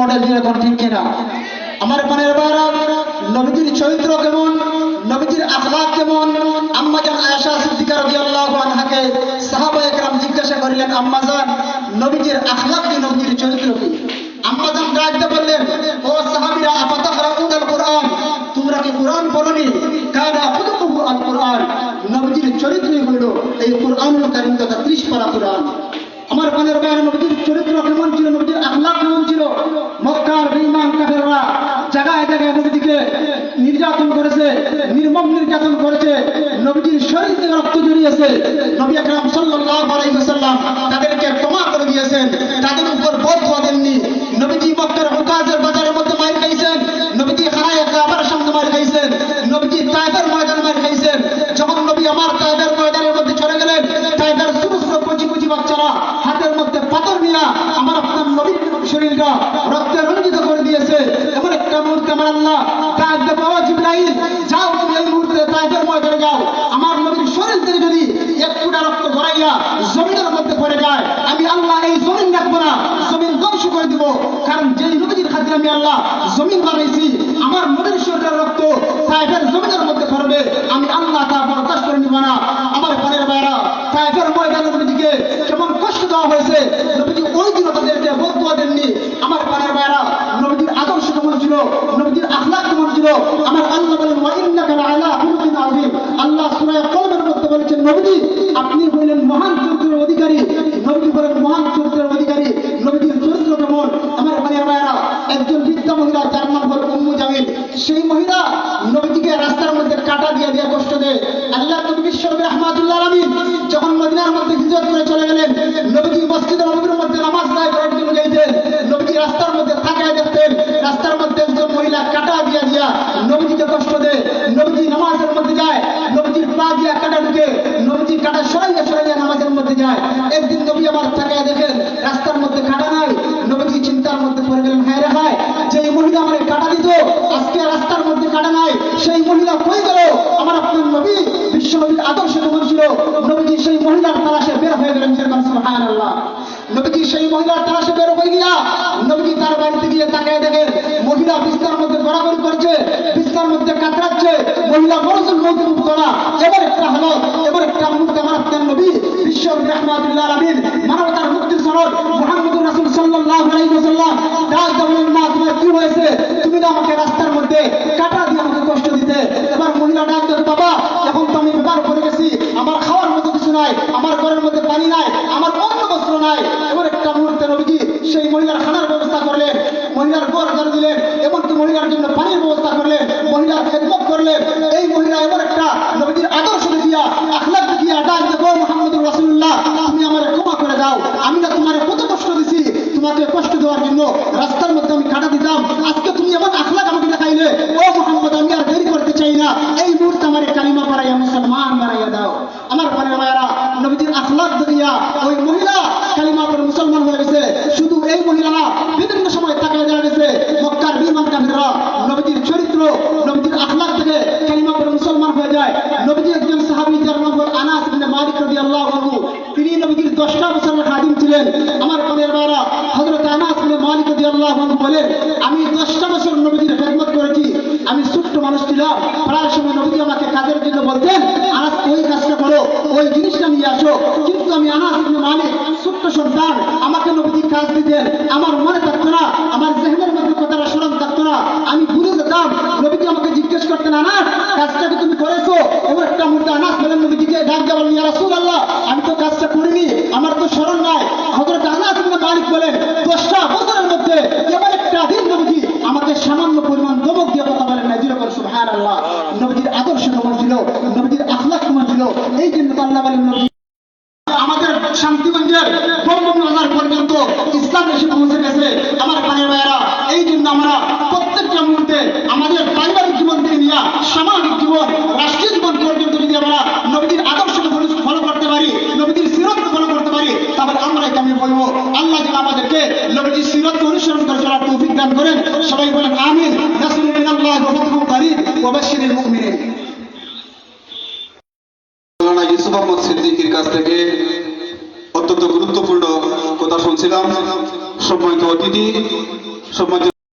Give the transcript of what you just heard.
Model দিয়ে এখন ঠিক কিনা? আমার পানের বাইরা নবীজির চরিত্র কেমন? নবীজির আখলাক কেমন? আম্মাজান আয়েশা সিদ্দিকা রাদিয়াল্লাহু আনহাকে সাহাবায়ে কেরাম জিজ্ঞাসা করিলেন আম্মাজান নবীজির আখলাক কি, নবীজির চরিত্র কি? আম্মাজান ডাকতে বললেন, ও সাহাবীরা আফাতাকরাউনাল কুরআন? তোমরা কি কোরআন পড়নি? কানা খুলুকুহু আল কুরআন? নবীজির চরিত্রই হলো এই কুরআনুল কারীম তথা 30 পারা কুরআন আমার পানের বাইরে নবীজির চরিত্র কেমন ছিল নবীজির আখলাক কেমন ছিল মক্কার বেঈমান কাফেররা জায়গায় জায়গায় নবীজিকে নির্যাতন করেছে নির্মম নির্যাতন করেছে নবীজির শরীর থেকে রক্ত জড়িয়েছে নবী আকরাম সাল্লাল্লাহু আলাইহি ওয়াসাল্লাম তাদেরকে ক্ষমা করে দিয়েছেন। তাদের উপর বদয়া দেননি। নবীজি মক্কার হুকাজের বাজারের মধ্যে মার খাইছেন। নবীজি খানায় কাবার সামনে মার খাইছেন। নবীজি তাইবের ময়দানে মার খাইছেন। যখন নবী আমার তাইবের ময়দানের মধ্যে চলে গেলেন, তাইবের ছোট ছোট কচি বাচ্চারা হাতের মধ্যে পাথর নিয়ে আমার আপনার নবীর শরীরটা রক্তে রঞ্জিত করে দিয়েছে। এমন একটা মুহূর্তে আমার আল্লাহ দেবো, ও জিব্রাইল, যাও এই মুহূর্তে তাইবের ময়দানে যাও। আমার নবীর শরীর থেকে যদি এক ফুটা রক্ত গড়াইয়া জমিনের মধ্যে পড়ে যায় আমি আল্লাহ এই জমিন রাখব না জমিন ধ্বংস করে দিব কারণ যেই নবীজির খাতিরে আমি আল্লাহ জমিন বানাইছি, আমার নবীর শরীরের রক্ত তাইফের জমিনের মধ্যে পড়বে, আমি আল্লাহ তা বরদাস্ত করে নিব না। আমার পরের বাইরা তাইফের ময়দানে নবীজিকে কেমন কষ্ট দেওয়া হয়েছে, নবীজি ওই দিনও তাদেরকে বদুয়া দেননি। আমার পরের বাইরা নবীজির আদর্শ কেমন ছিল, নবীজির আখলাক কেমন ছিল, আমার আল্লাহ বলেন ওয়া ইন্নাকা লাআলা আল্লাহ সূরা কলমের মধ্যে বলেছেন, নবীজি, আপনি হইলেন মহান চরিত্রের অধিকারী নবীজি বলেন মহান চরিত্রের অধিকারী নবীজির চরিত্র কেমন আমার ভাইয়ের ভাইয়েরা একজন বৃদ্ধা মহিলা যার নাম হল উম্মু জামিল সেই মহিলা নবীজিকে রাস্তার মধ্যে কাটা দিয়ে দিয়ে কষ্ট দেয় আল্লাহ নবী বিশ্বনবী রহমাতুল্লাহ আলামিন যখন মদিনার মধ্যে হিজরত করে চলে গেলেন নবীজি মসজিদের নবীর মধ্যে নামাজ আদায় করার জন্য যাইতেন নবীজি রাস্তার মধ্যে তাকায় দেখতেন রাস্তার মধ্যে একজন মহিলা কাটা দিয়া দিয়া নবীজিকে কষ্ট দেয় নবীজি নামাজের মধ্যে যায় নবীজির পা দিয়া কাটা ঢুকে নবীজি কাটা সরাইয়া সরাইয়া নামাজের মধ্যে যায় একদিন নবী আবার তাকায় দেখেন, রাস্তার মধ্যে কাটা নাই, নবীজি চিন্তার মধ্যে পড়ে গেলেন, হায় রে হায় যে মহিলা আমার কাটা দিত, আজকে রাস্তার মধ্যে কাটা নাই, সেই মহিলা কই গেল? আমার আপনার নবী, বিশ্ব নবীর আদর্শ কেমন ছিল নবীজি সেই মহিলার তালাশে বের হয়ে গেলেন সুবহানাল্লাহ। নবীজি সেই মহিলার তালাশে বের হয়ে গিয়া, নবীজি তার বাড়িতে গিয়ে তাকায় দেখেন, মহিলা বিস্তার মধ্যে গড়াগড়ি করছে বিস্তার মধ্যে কাতরাচ্ছে, মহিলা মরসুল মৌতুল করা এবার একটা হলো এবার একটা মুহূর্তে আমার আপনার নবী বিশ্ব রহমাতুল্লাহ আলামিন মানবতার মুক্তির সনদ মুহাম্মদুর রাসূল সাল্লাল্লাহু আলাইহি ওয়াসাল্লাম ডাক দিয়ে বলেন মা তোমার কি হয়েছে তুমি না আমাকে রাস্তার মধ্যে কাটা দিয়ে আমাকে কষ্ট দিতে এবার মহিলা ডাক দিয়ে বাবা এখন তো আমি বেকার করে গেছি আমার খাওয়ার মতো কিছু নাই আমার ঘরের মধ্যে পানি নাই আমার অন্য বস্ত্র নাই এবার একটা মুহূর্তে নবীজি সেই মহিলার খানার ব্যবস্থা করলেন মহিলার গোর করে দিলেন এমনকি মহিলার জন্য পানির ব্যবস্থা করলেন মহিলার খেদমত করলেন এই মহিলা এবার একটা নবীজির আদর্শ দেখিয়া আখলাক দেখিয়া ডাক দেবো মোহাম্মদুর রাসূলুল্লাহ তুমি আমার ক্ষমা করে দাও আমি না তোমার কত কষ্ট দিছি তোমাকে কষ্ট দেওয়ার জন্য রাস্তার মধ্যে আমি কাটা দিতাম আজকে তুমি এমন আখলাক আমাকে দেখাইলে ও মোহাম্মদ আমি আর দেরি করতে চাই না এই মুহূর্তে আমার কালিমা বাড়াইয়া মুসলমান বাড়াইয়া দাও আমার পানের মায়েরা নবীজির আখলাক দেখিয়া ওই মহিলা কালিমা পরে মুসলমান হয়ে গেছে শুধু এই মহিলা না বিভিন্ন সময় তাকায় দেখা গেছে মক্কার বিমান কাফিররা নবীজির চরিত্র নবীজির আখলাক থেকে কালিমা পরে মুসলমান হয়ে যায় নবীজি একজন সাহাবী যার নাম হল আনাস ইবনে মালিক রাদিয়াল্লাহু আনহু তিনি নবীজির 10টা বছরের খাদিম ছিলেন আমার পানের মায়েরা হযরত আনাস ইবনে মালিক রাদিয়াল্লাহু আনহু বলেন আমি 10টা বছর নবীজির খেদমত করেছি। আমি ছোট্ট মানুষ ছিলাম। প্রায় সময় নবীজি আমাকে কাজের জন্য বলতেন আনাস ওই কাজটা করো, ওই জিনিসটা নিয়ে আসো। কিন্তু আমি আনাস মানে ছোট্ট সন্তান, আমাকে নবীজি কাজ দিতেন। আমার মনে থাকতো না আমার জেহনের মধ্যে কথাটা স্মরণ থাকতো না আমি ভুলে যেতাম নবীজি আমাকে জিজ্ঞেস করতেন আনাস কাজটা কি তুমি করেছ এবার একটা মুহূর্তে আনাস বলেন নবীজিকে ডাক দেওয়া বলেন ইয়া রাসূলুল্লাহ আমি তো কাজটা করিনি আমার তো স্মরণ নাই হযরত আনাস ইবনে মালিক বলেন দশটা বছরের মধ্যে এবার একটা দিন নবীজি আমাকে সামান্য পরিমাণ দমক দিয়ে কথা বলেন না জিরো করে সুবহানাল্লাহ নবীজির আদর্শ কেমন ছিল নবীজির আখলাক কেমন ছিল নবী আমাদের শান্তিগঞ্জের পর্যন্ত ইসলাম এসে পৌঁছে গেছে। আমার ভাইয়ের ভাইয়েরা, এই জন্য আমরা প্রত্যেকটা মুহূর্তে আমাদের পারিবারিক জীবন থেকে নিয়ে সামাজিক জীবন, রাষ্ট্রীয় জীবন পর্যন্ত যদি আমরা নবীজির আদর্শকে ফলো করতে পারি, নবীজির সিরতকে ফলো করতে পারি, তাহলে আমরা এটা আমি বলব? আল্লাহ যেন আমাদেরকে নবীজির সিরতকে অনুসরণ করে চলার তৌফিক দান করেন। সবাই মৌলানা ইউসুফ আহমদ সিদ্দিকির কাছ থেকে অত্যন্ত গুরুত্বপূর্ণ কথা শুনছিলাম। সম্মানিত অতিথি সম্মানিত